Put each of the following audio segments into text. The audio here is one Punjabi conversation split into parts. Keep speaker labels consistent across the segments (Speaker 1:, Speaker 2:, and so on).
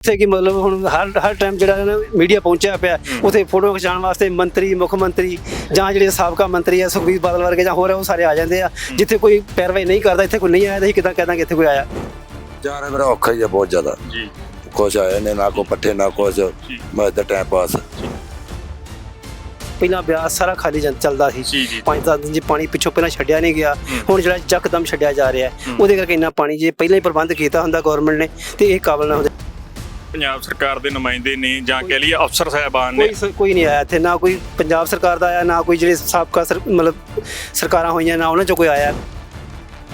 Speaker 1: ਉੱਥੇ ਕੀ ਮਤਲਬ ਹੁਣ ਹਰ ਹਰ ਟਾਈਮ ਜਿਹੜਾ ਮੀਡੀਆ ਪਹੁੰਚਿਆ ਪਿਆ ਉੱਥੇ ਫੋਟੋ ਖਿਚਾਉਣ ਵਾਸਤੇ ਮੰਤਰੀ ਮੁੱਖ ਮੰਤਰੀ ਜਾਂ ਜਿਹੜੇ ਸਾਬਕਾ ਮੰਤਰੀ ਆ ਸੁਖਬੀਰ ਬਾਦਲ ਵਰਗੇ ਜਾਂ ਹੋਰ ਆ, ਉਹ ਸਾਰੇ ਆ ਜਾਂਦੇ ਆ। ਜਿੱਥੇ ਕੋਈ ਪੈਰਵਾਈ ਨਹੀਂ ਕਰਦਾ ਇੱਥੇ ਕੋਈ ਨਹੀਂ ਆਇਆ ਤਾਂ ਅਸੀਂ ਕਿਦਾਂ ਕਹਦਾਂਗੇ ਇੱਥੇ ਕੋਈ ਆਇਆ?
Speaker 2: ਜਾ ਰਿਹਾ ਮੇਰਾ ਔਖਾ ਹੀ ਆ ਬਹੁਤ ਜ਼ਿਆਦਾ।
Speaker 3: ਜੀ।
Speaker 2: ਕੁਛ ਆਏ ਨੇ ਨਾ ਕੋ ਪੱਠੇ ਨਾ ਕੁਛ। ਮੈਂ ਇੱਧਰ ਟਾਈਮ ਪਾਸ
Speaker 1: ਪਹਿਲਾਂ ਬਿਆਸ ਸਾਰਾ ਖਾਲੀ ਚੱਲਦਾ ਸੀ। ਪੰਜ ਦਸ ਦਿਨ ਜੀ ਪਾਣੀ ਪਿੱਛੋਂ ਪਹਿਲਾਂ ਛੱਡਿਆ ਨਹੀਂ ਗਿਆ। ਹੁਣ ਜਿਹੜਾ ਯਕਦਮ ਛੱਡਿਆ ਜਾ ਰਿਹਾ। ਹੈ, ਉਹਦੇ ਕਰਕੇ ਇੰਨਾ ਪਾਣੀ ਜੇ ਪਹਿਲਾਂ ਹੀ ਪ੍ਰਬੰਧ ਕੀਤਾ ਹੁੰਦਾ ਗਵਰਨਮੈਂਟ ਨੇ ਤੇ ਇਹ ਕਾਬਲ ਨਾ ਹੁੰਦੇ
Speaker 3: ਪੰਜਾਬ ਸਰਕਾਰ ਦੇ ਨੁਮਾਇੰਦੇ ਨੇ ਜਾਂ ਕਹਿ ਲਈਏ ਅਫਸਰ ਸਾਹਿਬਾਨ ਨੇ।
Speaker 1: ਕੋਈ ਸ- ਕੋਈ ਨਹੀਂ ਆਇਆ ਇੱਥੇ ਨਾ ਕੋਈ ਪੰਜਾਬ ਸਰਕਾਰ ਦਾ ਆਇਆ ਨਾ ਕੋਈ ਜਿਹੜੇ ਸਾਬਕਾ ਸਰ- ਮਤਲਬ ਸਰਕਾਰਾਂ ਹੋਈਆਂ ਨਾ ਉਹਨਾਂ ਚੋਂ ਕੋਈ ਆਇਆ।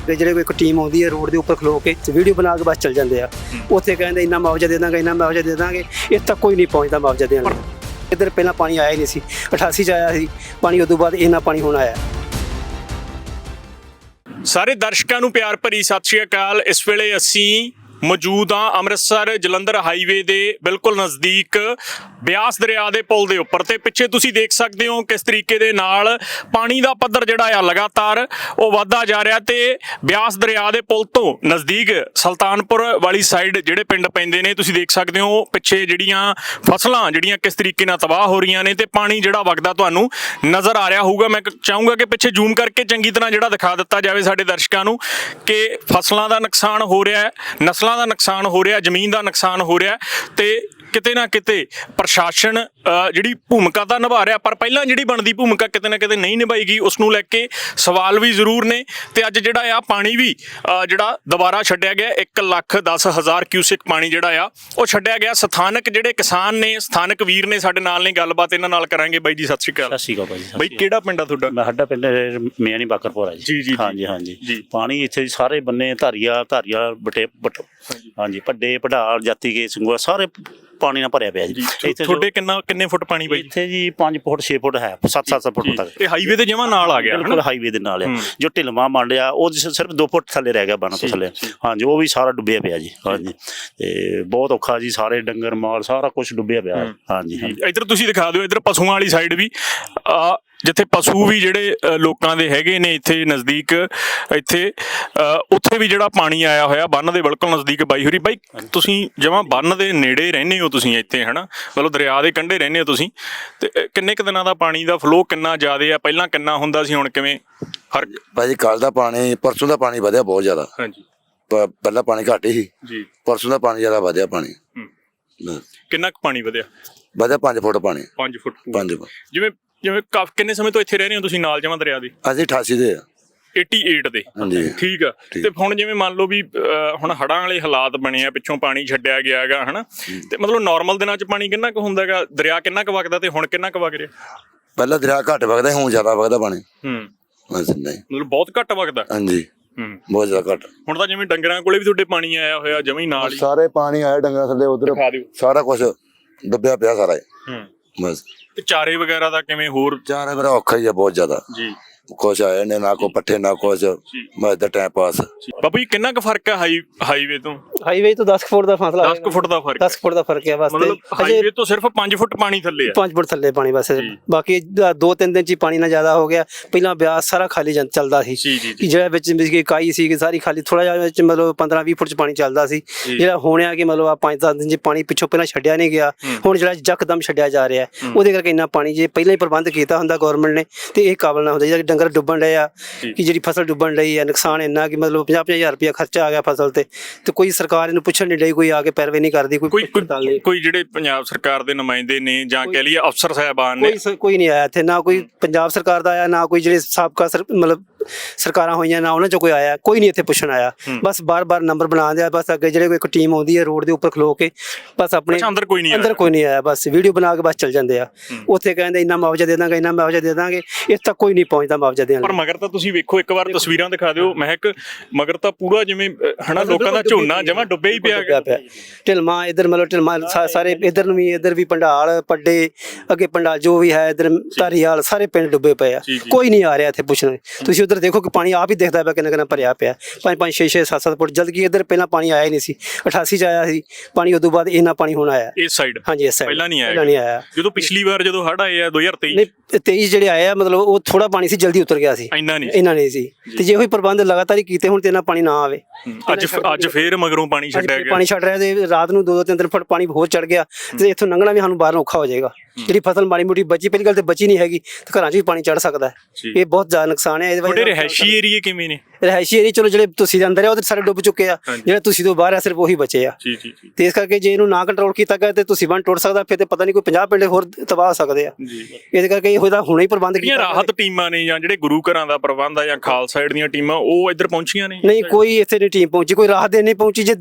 Speaker 1: ਤੇ ਜਿਹੜੇ ਕੋਈ ਇੱਕ ਟੀਮ ਆਉਂਦੀ ਹੈ ਰੋਡ ਦੇ ਉੱਪਰ ਖਲੋ ਕੇ ਤੇ ਵੀਡੀਓ ਬਣਾ ਕੇ ਬਸ ਚੱਲ ਜਾਂਦੇ ਆ। ਉੱਥੇ ਕਹਿੰਦੇ ਇੰਨਾ ਮੁਆਵਜ਼ਾ ਦੇ ਦਾਂਗੇ ਇੰਨਾ ਮੁਆਵਜ਼ਾ ਦੇ ਦਾਂਗੇ ਇਹ ਤੱਕ ਕੋਈ ਨਹੀਂ ਪਹੁੰਚਦਾ ਮੁਆਵਜ਼ਾ ਦੇਣ ਇੱਧਰ ਪਹਿਲਾਂ ਪਾਣੀ ਆਇਆ ਹੀ ਨਹੀਂ ਸੀ 88 ਚ ਆਇਆ ਸੀ ਪਾਣੀ ਉਦੋਂ ਬਾਅਦ ਇੰਨਾ ਪਾਣੀ ਹੁਣ ਆਇਆ।
Speaker 3: ਸਾਰੇ ਦਰਸ਼ਕਾਂ ਨੂੰ ਪਿਆਰ ਭਰੀ ਸਤਿ ਸ਼੍ਰੀ ਅਕਾਲ। ਇਸ ਵੇਲੇ ਅਸੀਂ ਮੌਜੂਦ ਹਾਂ ਅੰਮ੍ਰਿਤਸਰ ਜਲੰਧਰ ਹਾਈਵੇ ਦੇ ਬਿਲਕੁਲ ਨਜ਼ਦੀਕ ਬਿਆਸ ਦਰਿਆ ਦੇ ਪੁਲ ਦੇ ਉੱਪਰ ਤੇ ਪਿੱਛੇ ਤੁਸੀਂ ਦੇਖ ਸਕਦੇ ਹੋ ਕਿਸ ਤਰੀਕੇ ਦੇ ਨਾਲ ਪਾਣੀ ਦਾ ਪੱਧਰ ਜਿਹੜਾ ਆ ਲਗਾਤਾਰ ਉਹ ਵਧਦਾ ਜਾ ਰਿਹਾ ਤੇ ਬਿਆਸ ਦਰਿਆ ਦੇ ਪੁਲ ਤੋਂ ਨਜ਼ਦੀਕ ਸੁਲਤਾਨਪੁਰ ਵਾਲੀ ਸਾਈਡ ਜਿਹੜੇ ਪਿੰਡ ਪੈਂਦੇ ਨੇ, ਤੁਸੀਂ ਦੇਖ ਸਕਦੇ ਹੋ ਪਿੱਛੇ ਜਿਹੜੀਆਂ ਫਸਲਾਂ, ਜਿਹੜੀਆਂ ਕਿਸ ਤਰੀਕੇ ਨਾਲ ਤਬਾਹ ਹੋ ਰਹੀਆਂ ਨੇ ਤੇ ਪਾਣੀ ਜਿਹੜਾ ਵਗਦਾ ਤੁਹਾਨੂੰ ਨਜ਼ਰ ਆ ਰਿਹਾ ਹੋਊਗਾ। ਮੈਂ ਚਾਹੂੰਗਾ ਕਿ ਪਿੱਛੇ ਜ਼ੂਮ ਕਰਕੇ ਚੰਗੀ ਤਰ੍ਹਾਂ ਜਿਹੜਾ ਦਿਖਾ ਦਿੱਤਾ ਜਾਵੇ ਸਾਡੇ ਦਰਸ਼ਕਾਂ ਨੂੰ ਕਿ ਫਸਲਾਂ ਦਾ ਨੁਕਸਾਨ ਹੋ ਰਿਹਾ ਹੈ, ਨਸਲਾਂ ਦਾ ਨੁਕਸਾਨ ਹੋ ਰਿਹਾ ਜ਼ਮੀਨ ਦਾ ਨੁਕਸਾਨ ਹੋ ਰਿਹਾ ਤੇ ਕਿਤੇ ਨਾ ਕਿਤੇ ਪ੍ਰਸ਼ਾਸਨ ਜਿਹੜੀ ਭੂਮਿਕਾ ਤਾਂ ਨਿਭਾ ਰਿਹਾ ਪਰ ਪਹਿਲਾਂ ਜਿਹੜੀ ਬਣਦੀ ਭੂਮਿਕਾ ਕਿਤੇ ਨਾ ਕਿਤੇ ਨਹੀਂ ਨਿਭਾਈ ਗਈ ਉਸ ਨੂੰ ਲੈ ਕੇ ਸਵਾਲ ਵੀ ਜ਼ਰੂਰ ਨੇ। ਤੇ ਅੱਜ ਜਿਹੜਾ ਆ ਪਾਣੀ ਵੀ ਜਿਹੜਾ ਦੁਬਾਰਾ ਛੱਡਿਆ ਗਿਆ 1 ਲੱਖ 10 ਹਜ਼ਾਰ ਕਿਊਸਿਕ ਪਾਣੀ ਜਿਹੜਾ ਆ ਉਹ ਛੱਡਿਆ ਗਿਆ। ਸਥਾਨਕ ਜਿਹੜੇ ਕਿਸਾਨ ਨੇ ਸਥਾਨਕ ਵੀਰ ਨੇ ਸਾਡੇ ਨਾਲ ਨੇ ਗੱਲਬਾਤ ਇਹਨਾਂ ਨਾਲ ਕਰਾਂਗੇ ਬਾਈ ਜੀ ਸਤਿ ਸ਼੍ਰੀ ਅਕਾਲ।
Speaker 4: ਸਤਿ ਸ਼੍ਰੀ ਅਕਾਲ ਭਾਜੀ ਸਤਿ
Speaker 3: ਬਾਈ ਕਿਹੜਾ ਪਿੰਡ ਆ ਤੁਹਾਡਾ।
Speaker 4: ਸਾਡਾ ਪਿੰਡ ਮਿਆਣੀ ਬਾਕਰਪੁਰ ਹੈ
Speaker 3: ਜੀ, ਜੀ,
Speaker 4: ਜੀ
Speaker 3: ਜੀ।
Speaker 4: ਹਾਂਜੀ ਹਾਂਜੀ।
Speaker 3: ਜੀ।
Speaker 4: ਪਾਣੀ ਇੱਥੇ ਸਾਰੇ ਬੰਨੇ ਧਾਰੀਆ ਧਾਰੀਆ ਬਟੇ ਬਟ ਹਾਂਜੀ। ਵੱਡੇ ਪੜਾਲ ਜਾਤੀ ਕੇ ਸੰਗੂਆ ਸਾਰੇ ਪਾਣੀ ਨਾਲ ਭਰਿਆ ਪਿਆ ਜੀ।
Speaker 3: ਜੀ
Speaker 4: ਇੱਥੇ
Speaker 3: ਤੁਹਾਡੇ ਕਿੰਨਾ ਕਿੰਨੇ ਫੁੱਟ ਪਾਣੀ
Speaker 4: ਜੋ-
Speaker 3: ਬਾਈ?
Speaker 4: ਇੱਥੇ ਜੀ 5 ਫੁੱਟ 6 ਫੁੱਟ ਹੈ। 7-7 ਫੁੱਟ ਤੱਕ।
Speaker 3: ਇਹ ਹਾਈਵੇ ਦੇ ਜਮਾ ਨਾਲ ਆ ਗਿਆ
Speaker 4: ਬਿਲਕੁਲ ਹਾਈਵੇ ਦੇ ਨਾਲ ਹੂੰ। ਜੋ ਢਿਲਵਾ ਮੰਡਿਆ ਉਹ ਸਿਰਫ 2 ਫੁੱਟ ਥੱਲੇ ਰਹਿ ਗਿਆ ਤੋਂ ਥੱਲੇ। ਹਾਂਜੀ ਉਹ ਵੀ ਸਾਰਾ ਡੁੱਬਿਆ ਪਿਆ ਜੀ। ਹਾਂਜੀ। ਤੇ ਬਹੁਤ ਔਖਾ ਜੀ ਸਾਰੇ ਡੰਗਰ ਮਾਲ ਸਾਰਾ ਕੁਝ ਡੁੱਬਿਆ ਪਿਆ। ਹੈ। ਹਾਂਜੀ ਹਾਂਜੀ।
Speaker 3: ਇੱਧਰ ਤੁਸੀਂ ਦਿਖਾ ਦਿਓ ਇੱਧਰ ਪਸ਼ੂਆਂ ਵਾਲੀ ਸਾਈਡ ਵੀ। ਆ ਜਿੱਥੇ ਪਸ਼ੂ ਵੀ ਜਿਹੜੇ ਲੋਕਾਂ ਦੇ ਹੈਗੇ ਨੇ ਇੱਥੇ ਨਜ਼ਦੀਕ ਇੱਥੇ ਉੱਥੇ ਵੀ ਜਿਹੜਾ ਪਾਣੀ ਆਇਆ ਹੋਇਆ ਬੰਨ ਦੇ ਬਿਲਕੁਲ ਨਜ਼ਦੀਕ ਬਾਈ ਹੋਰੀ। ਬਾਈ ਤੁਸੀਂ ਜਮਾਂ ਬੰਨ ਦੇ ਨੇੜੇ ਰਹਿੰਦੇ ਹੋ ਤੁਸੀਂ ਇੱਥੇ ਹਨਾ? ਮਤਲਬ ਦਰਿਆ ਦੇ ਕੰਢੇ ਰਹਿੰਦੇ ਹੋ ਤੁਸੀਂ। ਤੇ ਕਿੰਨੇ ਕੁ ਦਿਨਾਂ ਦਾ ਪਾਣੀ ਦਾ ਫਲੋ ਕਿੰਨਾ ਜ਼ਿਆਦਾ ਆ? ਪਹਿਲਾਂ ਕਿੰਨਾ ਹੁੰਦਾ ਸੀ ਹੁਣ ਕਿਵੇਂ ਫ਼ਰਕ?
Speaker 2: ਭਾਜੀ ਕੱਲ ਦਾ ਪਾਣੀ ਪਰਸੋਂ ਦਾ ਪਾਣੀ ਵਧਿਆ ਬਹੁਤ ਜ਼ਿਆਦਾ।
Speaker 3: ਹਾਂਜੀ।
Speaker 2: ਪਹਿਲਾਂ ਪਾਣੀ ਘੱਟ ਹੀ ਸੀ।
Speaker 3: ਜੀ।
Speaker 2: ਪਰਸੋਂ ਦਾ ਪਾਣੀ ਜ਼ਿਆਦਾ ਵਧਿਆ ਪਾਣੀ।
Speaker 3: ਕਿੰਨਾ ਕੁ ਪਾਣੀ ਵਧਿਆ?
Speaker 2: ਵਧਿਆ 5 ਫੁੱਟ ਪਾਣੀ।
Speaker 3: 5 ਫੁੱਟ।
Speaker 2: 5
Speaker 3: ਜਿਵੇਂ ਜਿਵੇਂ ਕਾਫ ਕਿੰਨੇ ਸਮੇਂ ਤੋਂ ਇੱਥੇ ਰਹਿ ਰਹੇ ਹੋ ਤੁਸੀਂ ਨਾਲ ਜਮਾਂ ਦਰਿਆ ਦੇ?
Speaker 2: ਅਸੀਂ 88 ਦੇ ਆ।
Speaker 3: 88 ਦੇ।
Speaker 2: ਹਾਂਜੀ।
Speaker 3: ਠੀਕ ਆ। ਤੇ ਹੁਣ ਜਿਵੇਂ ਮੰਨ ਲਓ ਵੀ ਅਹ, ਹੁਣ ਹੜਾਂ ਵਾਲੇ ਹਾਲਾਤ ਬਣੇ ਆ ਪਿੱਛੋਂ ਪਾਣੀ ਛੱਡਿਆ ਗਿਆ ਹੈਗਾ ਹਨਾ? ਤੇ ਮਤਲਬ ਨਾਰਮਲ ਦਿਨਾਂ 'ਚ ਪਾਣੀ ਕਿੰਨਾ ਕੁ ਹੁੰਦਾ ਹੈਗਾ? ਦਰਿਆ ਕਿੰਨਾ ਕੁ ਵਗਦਾ ਤੇ ਹੁਣ ਕਿੰਨਾ ਕੁ ਵਗ ਰਿਹਾ?
Speaker 2: ਪਹਿਲਾਂ ਦਰਿਆ ਘੱਟ ਵਗਦਾ ਸੀ, ਹੁਣ ਜ਼ਿਆਦਾ ਵਗਦਾ ਪਾਣੀ।
Speaker 3: ਹੂੰ।
Speaker 2: ਬਸ ਨਹੀਂ
Speaker 3: ਮਤਲਬ ਬਹੁਤ ਘੱਟ ਵਗਦਾ?
Speaker 2: ਹਾਂਜੀ।
Speaker 3: ਹੂੰ।
Speaker 2: ਬਹੁਤ ਜ਼ਿਆਦਾ ਘੱਟ।
Speaker 3: ਹੁਣ ਤਾਂ ਜਿਵੇਂ ਡੰਗਰਾਂ ਕੋਲੇ ਵੀ ਤੁਹਾਡੇ ਪਾਣੀ ਆਇਆ ਹੋਇਆ ਜਮੀ ਨਾਲ ਹੀ।
Speaker 2: ਸਾਰੇ ਪਾਣੀ ਆਇਆ ਡੰਗਰਾਂ ਥੱਲੇ ਉਧਰ
Speaker 3: ਦਿਖਾ ਦਿਓ।
Speaker 2: ਸਾਰਾ ਕੁਝ ਡੁੱਬਿਆ ਪਿਆ ਸਾਰਾ ਹੀ।
Speaker 3: ਹੂੰ।
Speaker 2: ਬਸ।
Speaker 3: ਤੇ ਚਾਰੇ ਵਗੈਰਾ ਦਾ ਕਿਵੇਂ ਹੋਰ?
Speaker 2: ਚਾਰੇ ਮੇਰਾ ਔਖਾ ਹੀ ਆ ਬਹੁਤ ਜ਼ਿਆਦਾ।
Speaker 3: ਜੀ।
Speaker 2: ਕੁਛ ਆਏ ਨੇ ਨਾ ਕੋ ਪੱਠੇ ਨਾ ਕੁਛ। ਮੈਂ ਇੱਧਰ ਟਾਈਮ ਪਾਸ
Speaker 3: ਬਾਬੂ ਜੀ ਕਿੰਨਾ ਕੁ ਫ਼ਰਕ ਹੈ ਹਾਈ ਹਾਈਵੇ ਤੋਂ?
Speaker 1: ਹਾਈਵੇ ਤੋਂ 10 ਫੁੱਟ ਦਾ ਫਾਸਲਾ
Speaker 3: 10 ਕੁ ਫੁੱਟ ਦਾ ਫ਼ਰਕ
Speaker 1: 10 ਫੁੱਟ ਦਾ ਫ਼ਰਕ ਹੈ ਬਸ ਤੇ
Speaker 3: ਮਤਲਬ ਹਾਈਵੇ ਤੋਂ ਸਿਰਫ 5 ਫੁੱਟ ਪਾਣੀ ਥੱਲੇ ਆ
Speaker 1: 5 ਫੁੱਟ ਥੱਲੇ ਪਾਣੀ ਬਸ। ਬਾਕੀ ਦ- ਦੋ ਤਿੰਨ ਦਿਨ ਚ ਹੀ ਪਾਣੀ ਨਾ ਜ਼ਿਆਦਾ ਹੋ ਗਿਆ। ਪਹਿਲਾਂ ਬਿਆਸ ਸਾਰਾ ਖਾਲੀ ਚੱਲਦਾ ਸੀ। ਕਿ ਜਿਹੜਾ ਵਿੱਚ ਮਿਸ ਕੇ ਕਾਈ ਸੀ ਕਿ ਸਾਰੀ ਖਾਲੀ ਥੋੜਾ ਜਿਹਾ ਵਿੱਚ ਮਤਲਬ 15 20 ਫੁੱਟ ਚ ਪਾਣੀ ਚੱਲਦਾ ਸੀ। ਜਿਹੜਾ ਹੋਣਿਆ ਕਿ ਮਤਲਬ ਆ 5 10 ਦਿਨ ਚ ਪਾਣੀ ਪਿੱਛੋਂ ਪਹਿਲਾਂ ਛੱਡਿਆ ਨਹੀਂ ਗਿਆ। ਹੁਣ ਜਿਹੜਾ ਯਕਦਮ ਛੱਡਿਆ ਜਾ ਰਿਹਾ ਹੈ, ਉਹਦੇ ਕਰਕੇ ਇੰਨਾ ਪਾਣੀ ਜੇ ਪਹਿਲਾਂ ਹੀ ਪ੍ਰਬੰਧ ਕੀਤਾ ਹੁੰਦਾ ਗਵਰਨਮੈਂਟ ਨੇ ਤੇ ਇਹ ਕਾਬਲ ਨਾ ਹੁੰਦਾ ਜਿਹੜਾ ਡੰਗਰ ਡੁੱਬਣ ਰਹੇ ਆ। ਕਿ ਜਿਹੜੀ ਫਸਲ ਡੁੱਬਣ ਰਹੀ ਹੈ ਨੁਕਸਾਨ ਇੰਨਾ ਕਿ ਮਤਲਬ 50 ਹਜ਼ਾਰ ਰੁਪਇਆ ਖਰਚਾ ਆ ਗਿਆ ਫਸਲ ਤੇ ਤੇ ਕੋਈ ਸਰਕਾਰ ਇਹਨੂੰ ਪੁੱਛਣ ਨਹੀਂ ਡਈ ਕੋਈ ਆ ਕੇ ਪੈਰਵੇ ਨਹੀਂ ਕਰਦੀ
Speaker 3: ਕੋਈ
Speaker 1: ਕੋਈ
Speaker 3: ਜਿਹੜੇ ਪੰਜਾਬ ਸਰਕਾਰ ਦੇ ਨੁਮਾਇੰਦੇ ਨੇ ਜਾਂ ਕਹਿ ਲਈਏ ਅਫਸਰ ਸਾਹਿਬਾਨ ਨੇ
Speaker 1: ਕੋਈ ਕੋਈ ਨਹੀਂ ਆਇਆ ਇੱਥੇ ਨਾ ਕੋਈ ਪੰਜਾਬ ਸਰਕਾਰ ਦਾ ਆਇਆ ਨਾ ਕੋਈ ਜਿਹੜੇ ਸਾਬਕਾ ਮਤਲਬ ਸਰਕਾਰਾਂ ਹੋਈਆਂ ਨਾ ਉਹਨਾਂ ਚੋਂ ਕੋਈ ਆਇਆ ਕੋਈ ਨਹੀਂ ਇੱਥੇ ਪੁੱਛਣ ਆਇਆ। ਬਸ ਬਾਰ-ਬਾਰ ਨੰਬਰ ਬਣਾ ਦਿਆ ਬਸ ਅੱਗੇ ਜਿਹੜੇ ਕੋਈ ਇੱਕ ਟੀਮ ਆਉਂਦੀ ਹੈ ਰੋਡ ਦੇ ਉੱਪਰ ਖਲੋ ਕੇ ਬਸ ਆਪਣੇ
Speaker 3: ਅੱਛਾ ਅੰਦਰ ਕੋਈ ਨਹੀਂ
Speaker 1: ਅੰਦਰ
Speaker 3: ਆਇਆ
Speaker 1: ਕੋਈ ਨਹੀਂ ਆਇਆ ਬਸ ਵੀਡੀਓ ਬਣਾ ਕੇ ਬਸ ਚੱਲ ਜਾਂਦੇ ਆ। ਉੱਥੇ ਕਹਿੰਦੇ ਇੰਨਾ ਮੁਆਵਜ਼ਾ ਦੇ ਦਾਂਗੇ ਇੰਨਾ ਮੁਆਵਜ਼ਾ ਦੇ ਦਾਂਗੇ ਇਸ ਤੱਕ ਕੋਈ ਨਹੀਂ ਪਹੁੰਚਦਾ ਮੁਆਵਜ਼ਾ ਦੇਣ
Speaker 3: ਪਰ
Speaker 1: ਲਈ।
Speaker 3: ਮਗਰ ਤਾਂ ਤੁਸੀਂ ਵੇਖੋ ਇੱਕ ਵਾਰ ਤਸਵੀਰਾਂ ਦਿਖਾ ਦਿਓ ਮਹਿਕ ਮਗਰ ਤਾਂ ਪੂਰਾ ਜਿਵੇਂ ਹਨਾ ਲੋਕਾਂ ਦਾ ਝੋਨਾ ਜਮਾ ਡੁੱਬਿਆ ਹੀ ਪਿਆ ਹੈਗਾ।
Speaker 1: ਢਿਲਮਾ ਇਧਰ ਮਤਲਬ ਢਿਲਮਾ ਸਾ- ਸਾਰੇ ਇਧਰ। ਨੂੰ ਵੀ ਇਧਰ ਵੀ ਪੰਡਾਲ ਪੱਡੇ ਅੱਗੇ ਪੰਡਾਲ ਜੋ ਵੀ ਹੈ ਇਧਰ ਧਾਰੀਵਾਲ ਸਾਰੇ ਪਿੰਡ ਡੁੱਬੇ ਪਏ ਆ।
Speaker 3: ਜੀ, ਜੀ।
Speaker 1: ਕੋਈ ਨਹੀਂ ਆ ਰਿਹਾ ਇੱਥੇ ਪੁੱਛਣ। ਤੁਸੀਂ ਉਧਰ ਉਧਰ ਦੇਖੋ ਕਿ ਪਾਣੀ ਆਪ ਹੀ ਦਿਖਦਾ ਪਿਆ ਕਿੰਨਾ ਕਿੰਨਾ ਭਰਿਆ ਪਿਆ। 5 5 6 6 7 7 ਫੁੱਟ ਜਦ ਕਿ ਇੱਧਰ ਪਹਿਲਾਂ ਪਾਣੀ ਆਇਆ ਹੀ ਨਹੀਂ ਸੀ। 88 ਚ ਆਇਆ ਸੀ ਪਾਣੀ ਉਦੋਂ ਬਾਅਦ ਇੰਨਾ ਪਾਣੀ ਹੁਣ ਆਇਆ।
Speaker 3: ਇਸ ਸਾਈਡ
Speaker 1: ਹਾਂਜੀ ਇਸ side।
Speaker 3: ਪਹਿਲਾਂ ਨਹੀਂ ਆਇਆ।
Speaker 1: ਪਹਿਲਾਂ ਨਹੀਂ ਆਇਆ।
Speaker 3: ਜਦੋਂ ਪਿਛਲੀ ਵਾਰ ਜਦੋਂ ਹੜ ਆਏ ਆ 2023
Speaker 1: ਨਹੀਂ 23 ਜਿਹੜੇ ਆਏ ਆ ਮਤਲਬ ਉਹ ਥੋੜਾ ਪਾਣੀ ਸੀ ਜਲਦੀ ਉਤਰ ਗਿਆ ਸੀ।
Speaker 3: ਇੰਨਾ ਨਹੀਂ
Speaker 1: ਇਹਨਾਂ ਨੇ ਸੀ। ਤੇ ਜੇ। ਉਹੀ ਪ੍ਰਬੰਧ ਲਗਾਤਾਰ ਹੀ ਕੀਤੇ ਹੁਣ ਤੇ ਇਹਨਾਂ ਪਾਣੀ ਨਾ ਆਵੇ।
Speaker 3: ਅੱਜ ਅੱਜ ਫੇਰ ਮਗਰੋਂ ਪਾਣੀ ਛੱਡਿਆ ਗਿਆ।
Speaker 1: ਪਾਣੀ ਛੱਡ ਰਿਹਾ ਤੇ ਰਾਤ ਨੂੰ 2-2 3-3 ਫੁੱਟ ਪਾਣੀ ਹੋਰ ਚੜ ਗਿਆ। ਤੇ ਇੱਥੋਂ ਲੰਘਣਾ ਵੀ ਸਾਨੂੰ ਬਾਹਰ ਔਖਾ ਹੋ ਜਾਏਗਾ। ਜਿਹੜੀ ਫਸਲ ਮਾੜੀ ਮੋਟੀ ਬਚੀ ਪਹਿਲੀ ਗੱਲ ਤੇ ਬਚੀ ਨਹੀਂ ਹੈਗੀ ਤੇ ਘਰਾਂ 'ਚ ਵੀ ਪਾਣੀ ਚੜ ਸਕਦਾ ਹੈ। ਇਹ ਬਹੁਤ ਜ਼ਿਆਦਾ ਨੁਕਸਾਨ ਹੈ ਇਹਦੇ
Speaker 3: ਤੁਹਾਡੇ
Speaker 1: ਨਾਲ-
Speaker 3: ਰਹਿਸ਼ੀ ਏਰੀਏ ਕਿਵੇਂ ਨੇ?
Speaker 1: ਰਿਹਾਇਸ਼ੀ ਏਰੀਏ ਚਲੋ ਜਿਹੜੇ ਤੁਸੀਂ ਦੇ ਅੰਦਰ ਆ ਉਹ ਤੇ ਸਾਰੇ ਡੁੱਬ ਚੁੱਕੇ ਆ। ਜਿਹੜੇ ਤੁਸੀਂ ਤੋਂ ਬਾਹਰ ਆ ਸਿਰਫ ਉਹੀ ਬਚੇ ਆ।
Speaker 3: ਜੀ ਜੀ ਜੀ।
Speaker 1: ਤੇ ਇਸ ਕਰਕੇ ਜੇ ਇਹਨੂੰ ਨਾ ਕੰਟਰੋਲ ਕੀਤਾ ਗਿਆ ਤੇ ਤੁਸੀਂ ਬੰਨ ਟੁੱਟ ਸਕਦਾ ਫਿਰ ਤੇ ਪਤਾ ਨਹੀਂ ਕੋਈ 50 ਪਿੰਡ ਹੋਰ ਤਬਾਹ ਹੋ ਸਕਦੇ ਆ।
Speaker 3: ਜੀ।
Speaker 1: ਇਸ ਕਰਕੇ ਇਹ ਹੋਦਾ ਹੁਣੇ ਹੀ ਪ੍ਰਬੰਧ ਕੀਤਾ
Speaker 3: ਰਾਹਤ ਟੀਮਾਂ ਨੇ ਜਾਂ ਜਿਹੜੇ ਗੁਰੂ ਘਰਾਂ ਦਾ ਪ੍ਰਬੰਧ ਆ ਜਾਂ ਖਾਲਸਾ ਏਡ ਦੀਆਂ ਟੀਮਾਂ ਉਹ ਇੱਧਰ ਪਹੁੰਚੀਆਂ ਨੇ?
Speaker 1: ਨਹੀਂ ਕੋਈ ਇੱਥੇ ਨਹੀਂ ਟੀਮ ਪਹੁੰਚੀ ਕੋਈ ਰਾਹਤ ਦੇਣ ਨਹੀਂ ਪਹੁੰਚੀ ਜੇ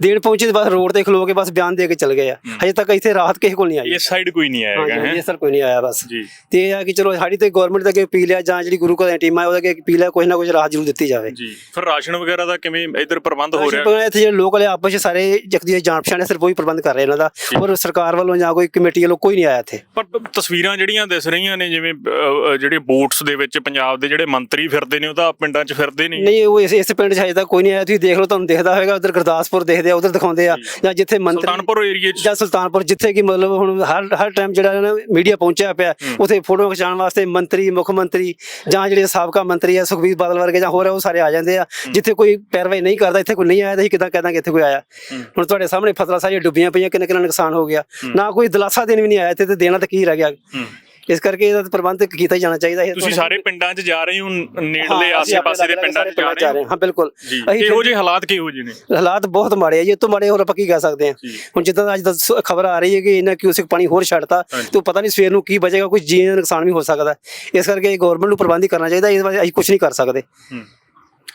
Speaker 1: ਦੇਣ ਪਹੁੰਚੀ ਤੇ ਬਸ ਰੋਡ ਤੇ ਖਲੋ ਕੇ ਬਸ ਬਿਆਨ ਦੇ ਕੇ ਚਲ ਗਏ ਆ। ਹਜੇ ਤੱਕ ਇੱਥੇ ਰਾਹਤ ਕਿਸੇ ਕੋਲ ਨਹੀਂ ਆਈ।
Speaker 3: ਇਸ ਸਾਈਡ ਕੋਈ ਨਹੀਂ ਆਏਗਾ
Speaker 1: ਹਾਂਜੀ
Speaker 3: ਹੈ?
Speaker 1: ਸਰ ਕੋਈ ਨਹੀਂ ਆਇਆ ਬਸ।
Speaker 3: ਜੀ।
Speaker 1: ਤੇ ਇਹ ਆ ਕਿ ਚਲੋ ਸਾਡੀ ਤੇ ਗਵਰਨਮੈਂਟ ਦਾ ਅੱਗੇ ਅਪੀਲ ਆ ਜਾਂ ਜਿਹੜੀ ਗੁਰੂ ਘਰਾਂ ਦੀਆਂ ਟੀਮਾਂ ਉਹਦੇ ਅੱਗੇ ਅਪੀਲ ਆ ਕੁਝ ਨਾ ਕੁਝ ਰਾਹਤ ਜ਼ਰੂਰ ਦਿੱਤੀ ਜਾਵੇ।
Speaker 3: ਜੀ। ਫਿਰ ਰਾਸ਼ਨ ਵਗੈਰਾ ਦਾ ਕਿਵੇਂ ਇੱਧਰ ਪ੍ਰਬੰਧ ਹੋ ਰਿਹਾ?
Speaker 1: ਇੱਥੇ ਜਿਹੜੇ ਲੋਕ ਵਾਲੇ ਆਪਸ ਵਿੱਚ ਸਾਰੇ ਜਗਦੀ ਜਾਣ ਪਛਾਣ ਹੈ, ਸਿਰਫ ਉਹੀ ਪ੍ਰਬੰਧ ਕਰ ਰਹੇ ਇਹਨਾਂ ਦਾ। ਔਰ ਸਰਕਾਰ ਵੱਲੋਂ ਜਾਂ ਕੋਈ ਕਮੇਟੀ ਵੱਲੋਂ ਕੋਈ ਨਹੀਂ ਆਇਆ ਇੱਥੇ।
Speaker 3: ਪਰ ਤਸਵੀਰਾਂ ਜਿਹੜੀਆਂ ਦਿਸ ਰਹੀਆਂ ਨੇ ਜਿਵੇਂ ਅਹ, ਅਹ, ਜਿਹੜੇ ਬੋਟਸ ਦੇ ਵਿੱਚ ਪੰਜਾਬ ਦੇ ਜਿਹੜੇ ਮੰਤਰੀ ਫਿਰਦੇ ਨੇ ਉਹ ਤਾਂ ਪਿੰਡਾਂ 'ਚ ਫਿਰਦੇ ਨਹੀਂ।
Speaker 1: ਨਹੀਂ ਉਹ ਇਸ ਇਸ ਪਿੰਡ 'ਚ ਹਜੇ ਤੱਕ ਕੋਈ ਨਹੀਂ ਆਇਆ। ਤੁਸੀਂ ਦੇਖ ਲਓ ਤੁਹਾਨੂੰ ਦਿਖਦਾ ਹੋਵੇਗਾ ਉਧਰ ਗੁਰਦਾਸਪੁਰ ਦੇਖਦੇ ਆ ਉਧਰ ਦਿਖਾਉਂਦੇ ਆ ਜਾਂ। ਜਿੱਥੇ ਮੰਤਰੀ
Speaker 3: ਸੁਲਤਾਨਪੁਰ ਏਰੀਏ 'ਚ।
Speaker 1: ਜਾਂ ਸੁਲਤਾਨਪੁਰ ਜਿੱਥੇ ਕਿ ਮਤਲਬ ਹੁਣ ਹਰ ਹਰ ਟਾਈਮ ਜਿਹੜਾ ਨਾ ਮੀਡੀਆ ਪਹੁੰਚਿਆ ਪਿਆ ਉਥੇ ਫੋਟੋ ਖਿਚਾਉਣ ਵਾਸਤੇ ਮੰਤਰੀ ਮੁੱਖ ਮੰਤਰੀ ਜਾਂ ਜਿਹੜੇ ਸਾਬਕਾ ਮੰਤਰੀ ਆ ਸੁਖਬੀਰ ਬਾਦਲ ਵਰਗੇ ਜਾਂ ਹੋਰ ਉਹ ਸਾਰੇ ਆ ਜਾਂਦੇ ਆ। ਜਿੱਥੇ ਕੋਈ ਪੈਰਵਾਈ ਨਹੀਂ ਕਰਦਾ ਇੱਥੇ ਕੋਈ ਨਹੀਂ ਆਇਆ ਤਾਂ ਅਸੀਂ ਕਿਦਾਂ ਕਹਦਾਂਗੇ ਇੱਥੇ ਕੋਈ ਆਇਆ। ਹੁਣ ਤੁਹਾਡੇ ਸਾਹਮਣੇ ਫਸਲਾਂ ਸਾਰੀਆਂ ਡੁੱਬੀਆਂ ਪਈਆਂ ਕਿੰਨਾ ਕਿੰਨਾ ਨੁਕਸਾਨ ਹੋ ਗਿਆ। ਨਾ ਕੋਈ ਦਿਲਾਸਾ ਦੇਣ ਵੀ ਨਹੀਂ ਆਇਆ ਇੱਥੇ ਤੇ ਦੇਣਾ ਤਾਂ ਕੀ ਰਹਿ ਗਿਆ। ਇਸ ਕਰਕੇ ਇਹਦਾ ਪ੍ਰਬੰਧ ਕੀਤਾ ਜਾਣਾ ਚਾਹੀਦਾ ਹੈ।
Speaker 3: ਤੁਸੀਂ ਸਾਰੇ ਪਿੰਡਾਂ 'ਚ ਜਾ ਰਹੇ ਹੋ ਨੇੜਲੇ ਆਸੇ-ਪਾਸੇ ਦੇ ਪਿੰਡਾਂ 'ਚ ਜਾ ਰਹੇ ਹੋ?
Speaker 1: ਬਿਲਕੁਲ।
Speaker 3: ਇਹੋ ਜਿਹੇ ਹਾਲਾਤ ਕਿਹੋ ਜਿਹੇ ਨੇ?
Speaker 1: ਹਾਲਾਤ ਬਹੁਤ ਮਾੜੇ ਆ ਜੀ ਤੋਂ ਮਾੜੇ ਹੋਰ ਆਪਾਂ ਕੀ ਕਹਿ ਸਕਦੇ ਹਾਂ। ਹੁਣ ਜਿੱਦਾਂ ਅੱਜ ਦਾ ਖਬਰ ਆ ਰਹੀ ਹੈ ਕਿ ਇਹਨਾਂ ਕਿਊਸਿਕ ਪਾਣੀ ਹੋਰ ਛੱਡਤਾ ਤੇ ਪਤਾ ਨਹੀਂ ਸਵੇਰ ਨੂੰ ਕੀ ਬਚੇਗਾ ਕੋਈ ਜੀਵਨ ਦਾ ਨੁਕਸਾਨ ਵੀ ਹੋ ਸਕਦਾ। ਇਸ ਕਰਕੇ ਗਵਰਨਮੈਂਟ ਨੂੰ ਪ੍ਰਬੰਧ ਕਰਨਾ ਚਾਹੀਦਾ ਇਸ ਬਾਰੇ ਅਸੀਂ ਕੁਝ ਨਹੀਂ ਕਰ ਸਕਦੇ।
Speaker 3: ਹੂੰ।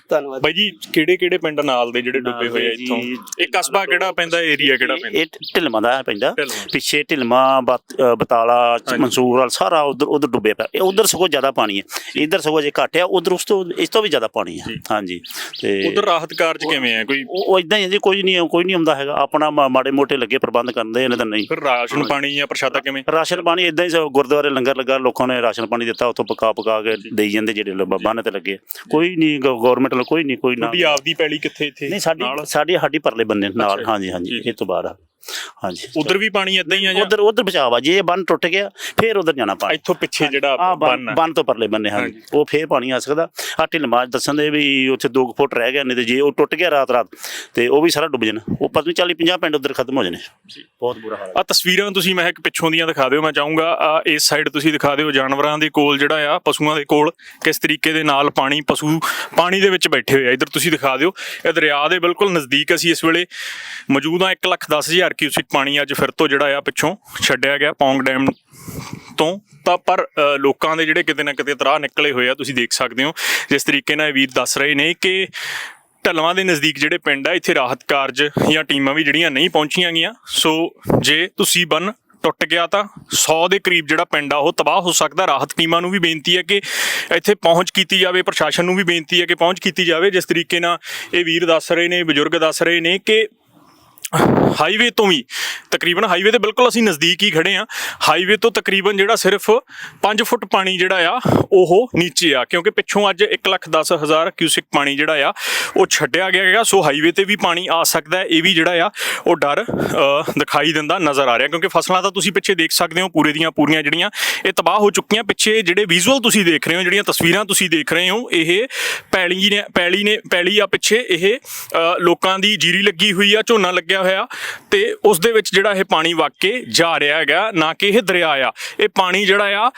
Speaker 1: ਧੰਨਵਾਦ।
Speaker 3: ਬਾਈ ਜੀ ਕਿਹੜੇ ਕਿਹੜੇ ਪਿੰਡ ਨਾਲ ਦੇ ਜਿਹੜੇ ਡੁੱਬੇ ਹੋਏ ਆ ਇੱਥੋਂ? ਇਹ ਕਸਬਾ ਕਿਹੜਾ ਪੈਂਦਾ ਏਰੀਆ ਕਿਹੜਾ ਪੈਂਦਾ?
Speaker 4: ਇਹ ਢਿਲਮਾ ਦਾ ਪੈਂਦਾ। ਪਿੱਛੇ ਢਿਲਮਾ ਬਤਾਲਾ। ਮਨਸੂਰ ਵਾਲ ਸਾਰਾ ਉਧਰ ਉਧਰ ਡੁੱਬਿਆ ਪਿਆ। ਇਹ ਉਧਰ ਸਗੋਂ ਜ਼ਿਆਦਾ ਪਾਣੀ ਹੈ। ਇਧਰ ਸਗੋਂ ਜੇ ਘੱਟ ਆ ਉਧਰ ਉਸ ਤੋਂ ਇਸ ਤੋਂ ਵੀ ਜ਼ਿਆਦਾ ਪਾਣੀ ਹੈ। ਹਾਂਜੀ। ਤੇ
Speaker 3: ਉਧਰ ਰਾਹਤ ਕਾਰਜ ਕਿਵੇਂ ਆ ਕੋਈ
Speaker 4: ਉਹ ਇਦਾਂ ਹੀ ਜੀ ਕੋਈ ਨਹੀਂ ਕੋਈ ਨਹੀਂ ਆਉਂਦਾ ਹੈਗਾ। ਆਪਣਾ ਮਾੜੇ ਮੋਟੇ ਲੱਗੇ ਪ੍ਰਬੰਧ ਕਰਦੇ ਇਹਨਾਂ ਤਾਂ ਨਹੀਂ।
Speaker 3: ਫਿਰ ਰਾਸ਼ਨ ਪਾਣੀ ਜਾਂ ਪ੍ਰਸ਼ਾਦਾ ਕਿਵੇਂ?
Speaker 4: ਰਾਸ਼ਨ ਪਾਣੀ ਇਦਾਂ ਹੀ ਗੁਰਦੁਆਰੇ ਲੰਗਰ ਲੱਗਾ ਲੋਕਾਂ ਨੇ ਰਾਸ਼ਨ ਪਾਣੀ ਦਿੱਤਾ ਉੱਥੋਂ ਪਕਾ ਪਕਾ ਕੇ ਦੇਈ ਜਾਂਦੇ ਜਿਹੜੇ ਬੰਨ ਤੇ ਲੱਗੇ। ਕੋਈ ਨਹੀਂ ਗਵਰਨਮੈਂਟ ਵੱਲੋਂ ਕੋਈ ਨਹੀਂ ਕੋਈ ਨਾ
Speaker 3: ਤੁਹਾਡੀ ਆਪਦੀ ਪੈਲੀ ਕਿੱਥੇ ਇੱਥੇ
Speaker 4: ਨਹੀਂ ਸਾਡੀ? ਸਾਡੀ ਸਾਡੀ ਪਰਲੇ ਬੰਨੇ
Speaker 3: ਅੱਛਾ
Speaker 4: ਨਾਲ। ਹਾਂਜੀ ਹਾਂਜੀ। ਇਹ ਤੋਂ ਬਾਅਦ ਆ। ਹਾਂਜੀ।
Speaker 3: ਉਧਰ ਵੀ ਪਾਣੀ ਇਦਾਂ ਹੀ ਆ ਜਾਂ?
Speaker 4: ਉਧਰ ਉਧਰ ਬਚਾਅ ਵਾ। ਜੇ ਇਹ ਬੰਨ ਟੁੱਟ ਗਿਆ ਫੇਰ ਉਧਰ ਜਾਣਾ ਪਾਣੀ।
Speaker 3: ਇੱਥੋਂ ਪਿੱਛੇ ਜਿਹੜਾ ਬੰਨ ਆ।
Speaker 4: ਬੰਨ ਤੋਂ ਪਰਲੇ ਬੰਨੇ ਹਾਂਜੀ। ਉਹ ਫੇਰ ਪਾਣੀ ਆ ਸਕਦਾ। ਆ ਢਿਲਮਾਜ ਦੱਸਣ ਦੇ ਵੀ ਉੱਥੇ 2 ਫੁੱਟ ਰਹਿ ਗਿਆ ਨਹੀਂ ਤੇ ਜੇ ਉਹ ਟੁੱਟ ਗਿਆ ਰਾਤ ਰਾਤ ਤੇ ਉਹ ਵੀ ਸਾਰਾ ਡੁੱਬ ਜਾਣਾ। ਉਹ ਪਤਾ ਨਹੀਂ 40 50 ਪਿੰਡ ਉਧਰ ਖਤਮ ਹੋ ਜਾਣੇ। ਬਹੁਤ ਬੁਰਾ ਹਾਲ ਹੈ
Speaker 3: ਆ ਤਸਵੀਰਾਂ ਤੁਸੀਂ ਮੈਂ ਇੱਕ ਪਿੱਛੋਂ ਦੀਆਂ ਦਿਖਾ ਦਿਓ ਮੈਂ ਚਾਹੂੰਗਾ ਆ ਇਸ ਸਾਈਡ ਤੁਸੀਂ ਦਿਖਾ ਦਿਓ ਜਾਨਵਰਾਂ ਦੇ ਕੋਲ ਜਿਹੜਾ ਆ ਪਸ਼ੂਆਂ ਦੇ ਕੋਲ ਕਿਸ ਤਰੀਕੇ ਦੇ ਨਾਲ ਪਾਣੀ ਪਸ਼ੂ ਪਾਣੀ ਦੇ ਵਿੱਚ ਬੈਠੇ ਹੋਏ ਆ। ਇਧਰ ਤੁਸੀਂ ਦਿਖਾ ਦਿਓ ਇਹ ਦਰਿਆ ਦੇ ਬਿਲਕੁਲ ਨਜ਼ਦੀਕ ਅਸੀਂ ਇਸ ਵੇਲੇ ਮੌਜੂਦ ਆ 1 ਲੱਖ 10 ਹਜ਼ਾਰ ਕਿਊਸਿਕ ਪਾਣੀ ਅੱਜ ਫਿਰ ਤੋਂ ਜਿਹੜਾ ਆ ਪਿੱਛੋਂ ਛੱਡਿਆ ਗਿਆ ਪੌਂਗ ਡੈਮ ਤੋਂ। ਤਾਂ ਪਰ ਲੋਕਾਂ ਦੇ ਜਿਹੜੇ ਕਿਤੇ ਨਾ ਕਿਤੇ ਤਰਾਹ ਨਿਕਲੇ ਹੋਏ ਆ, ਤੁਸੀਂ ਦੇਖ ਸਕਦੇ ਹੋ। ਜਿਸ ਤਰੀਕੇ ਨਾਲ ਇਹ ਵੀਰ ਦੱਸ ਰਹੇ ਨੇ ਕਿ ਢਲਵਾਂ ਦੇ ਨਜ਼ਦੀਕ ਜਿਹੜੇ ਪਿੰਡ ਆ, ਇੱਥੇ ਰਾਹਤ ਕਾਰਜ ਜਾਂ ਟੀਮਾਂ ਵੀ ਜਿਹੜੀਆਂ ਨਹੀਂ ਪਹੁੰਚੀਆਂ ਗਈਆਂ। ਸੋ ਜੇ ਤੁਸੀਂ ਬੰਨ ਟੁੱਟ ਗਿਆ ਤਾਂ 100 ਦੇ ਕਰੀਬ ਜਿਹੜਾ ਪਿੰਡ ਆ, ਉਹ ਤਬਾਹ ਹੋ ਸਕਦਾ। ਰਾਹਤ ਟੀਮਾਂ ਨੂੰ ਵੀ ਬੇਨਤੀ ਹੈ ਕਿ ਇੱਥੇ ਪਹੁੰਚ ਕੀਤੀ ਜਾਵੇ, ਪ੍ਰਸ਼ਾਸਨ ਨੂੰ ਵੀ ਬੇਨਤੀ ਹੈ ਕਿ ਪਹੁੰਚ ਕੀਤੀ ਜਾਵੇ। ਜਿਸ ਤਰੀਕੇ ਨਾਲ ਇਹ ਵੀਰ ਦੱਸ ਰਹੇ ਨੇ, ਬਜ਼ੁਰਗ ਦੱਸ ਰਹੇ ਨੇ ਕਿ ਹਾਈਵੇ ਤੋਂ ਵੀ, ਤਕਰੀਬਨ ਹਾਈਵੇ 'ਤੇ ਬਿਲਕੁਲ ਅਸੀਂ ਨਜ਼ਦੀਕ ਹੀ ਖੜੇ ਆ ਹਾਈਵੇ ਤੋਂ ਤਕਰੀਬਨ ਜਿਹੜਾ ਸਿਰਫ 5 ਫੁੱਟ ਪਾਣੀ ਜਿਹੜਾ ਆ, ਉਹ ਨੀਚੇ ਆ, ਕਿਉਂਕਿ ਪਿੱਛੋਂ ਅੱਜ 1 ਲੱਖ 10 ਹਜ਼ਾਰ ਕਿਊਸਿਕ ਪਾਣੀ ਜਿਹੜਾ ਆ, ਉਹ ਛੱਡਿਆ ਗਿਆ ਹੈਗਾ। ਸੋ ਹਾਈਵੇ ਤੇ ਵੀ ਪਾਣੀ ਆ ਸਕਦਾ ਹੈ, ਇਹ ਵੀ ਜਿਹੜਾ ਆ, ਉਹ ਡਰ ਦਿਖਾਈ ਦਿੰਦਾ, ਨਜ਼ਰ ਆ ਰਿਹਾ। ਕਿਉਂਕਿ ਫਸਲਾਂ ਤਾਂ ਤੁਸੀਂ ਪਿੱਛੇ ਦੇਖ ਸਕਦੇ ਹੋ, ਪੂਰੇ ਦੀਆਂ ਪੂਰੀਆਂ ਜਿਹੜੀਆਂ, ਇਹ ਤਬਾਹ ਹੋ ਚੁੱਕੀਆਂ। ਪਿੱਛੇ ਜਿਹੜੇ ਵਿਜ਼ੂਅਲ ਤੁਸੀਂ ਦੇਖ ਰਹੇ ਹੋ, ਜਿਹੜੀਆਂ ਤਸਵੀਰਾਂ ਤੁਸੀਂ ਦੇਖ ਰਹੇ ਹੋ, ਇਹ ਪੈਲੀ ਨੇ ਪੈਲੀ ਨੇ, ਪੈਲੀ ਆ ਪਿੱਛੇ, ਇਹ ਲੋਕਾਂ ਦੀ ਜੀਰੀ ਲੱਗੀ ਹੋਈ ਆ, ਝੋਨਾ ਲੱਗਿਆ ਹੋਇਆ ਤੇ ਉਸ ਦੇ ਵਿੱਚ ਜਿਹੜਾ ਇਹ ਪਾਣੀ ਵਗ ਕੇ ਜਾ ਰਿਹਾ ਹੈਗਾ, ਨਾ ਕਿ ਇਹ ਦਰਿਆ ਆ। ਇਹ ਪਾਣੀ ਜਿਹੜਾ ਆ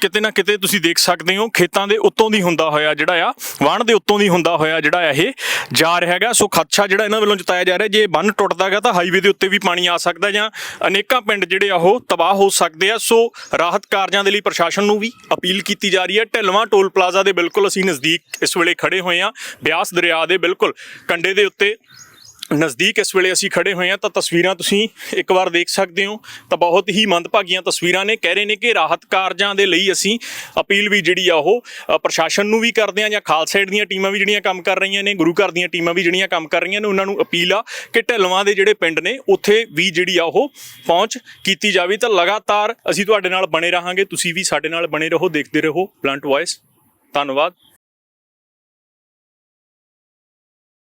Speaker 3: ਕਿਤੇ ਨਾ ਕਿਤੇ ਤੁਸੀਂ ਦੇਖ ਸਕਦੇ ਹੋ, ਖੇਤਾਂ ਦੇ ਉੱਤੋਂ ਦੀ ਹੁੰਦਾ ਹੋਇਆ ਜਿਹੜਾ ਆ ਵਾਣ ਦੇ ਉੱਤੋਂ ਦੀ ਹੁੰਦਾ ਹੋਇਆ ਜਿਹੜਾ ਇਹ ਜਾ ਰਿਹਾ ਹੈਗਾ। ਸੋ ਖਦਸ਼ਾ ਜਿਹੜਾ ਇਹਨਾਂ ਵੱਲੋਂ ਜਤਾਇਆ ਜਾ ਰਿਹਾ, ਜੇ ਬੰਨ ਟੁੱਟਦਾ ਹੈਗਾ ਤਾਂ ਹਾਈਵੇ ਦੇ ਉੱਤੇ ਵੀ ਪਾਣੀ ਆ ਸਕਦਾ ਜਾਂ ਅਨੇਕਾਂ ਪਿੰਡ ਜਿਹੜੇ ਆ ਉਹ ਤਬਾਹ ਹੋ ਸਕਦੇ ਆ। ਸੋ ਰਾਹਤ ਕਾਰਜਾਂ ਦੇ ਲਈ ਪ੍ਰਸ਼ਾਸਨ ਨੂੰ ਵੀ ਅਪੀਲ ਕੀਤੀ ਜਾ ਰਹੀ ਹੈ। ਢਿਲਵਾਂ ਟੋਲ ਪਲਾਜ਼ਾ ਦੇ ਬਿਲਕੁਲ ਅਸੀਂ ਨਜ਼ਦੀਕ ਇਸ ਵੇਲੇ ਖੜੇ ਹੋਏ ਆ ਬਿਆਸ ਦਰਿਆ ਦੇ ਬਿਲਕੁਲ ਕੰਡੇ ਦੇ ਉੱਤੇ ਨਜ਼ਦੀਕ ਇਸ ਵੇਲੇ ਅਸੀਂ ਖੜੇ ਹੋਏ ਹਾਂ, ਤਾਂ ਤਸਵੀਰਾਂ ਤੁਸੀਂ ਇੱਕ ਵਾਰ ਦੇਖ ਸਕਦੇ ਹੋ। ਤਾਂ ਬਹੁਤ ਹੀ ਮੰਦਭਾਗੀਆਂ ਤਸਵੀਰਾਂ ਨੇ, ਕਹਿ ਰਹੇ ਨੇ ਕਿ ਰਾਹਤ ਕਾਰਜਾਂ ਦੇ ਲਈ ਅਸੀਂ ਅਪੀਲ ਵੀ ਜਿਹੜੀ ਆ ਉਹ ਪ੍ਰਸ਼ਾਸਨ ਨੂੰ ਵੀ ਕਰਦੇ ਆ ਜਾਂ ਖਾਲਸਾ ਦੀਆਂ ਟੀਮਾਂ ਵੀ ਜਿਹੜੀਆਂ ਕੰਮ ਕਰ ਰਹੀਆਂ ਨੇ, ਗੁਰੂ ਘਰ ਦੀਆਂ ਟੀਮਾਂ ਵੀ ਜਿਹੜੀਆਂ ਕੰਮ ਕਰ ਰਹੀਆਂ ਨੇ, ਉਹਨਾਂ ਨੂੰ ਅਪੀਲ ਆ ਕਿ ਢਲਵਾਂ ਦੇ ਜਿਹੜੇ ਪਿੰਡ ਨੇ, ਉੱਥੇ ਵੀ ਜਿਹੜੀ ਆ ਉਹ ਪਹੁੰਚ ਕੀਤੀ ਜਾਵੇ। ਤਾਂ ਲਗਾਤਾਰ ਅਸੀਂ ਤੁਹਾਡੇ ਨਾਲ ਬਣੇ ਰਹਾਂਗੇ, ਤੁਸੀਂ ਵੀ ਸਾਡੇ ਨਾਲ ਬਣੇ ਰਹੋ, ਦੇਖਦੇ ਰਹੋ। ਬਲੰਟ ਵੌਇਸ ਧੰਨਵਾਦ।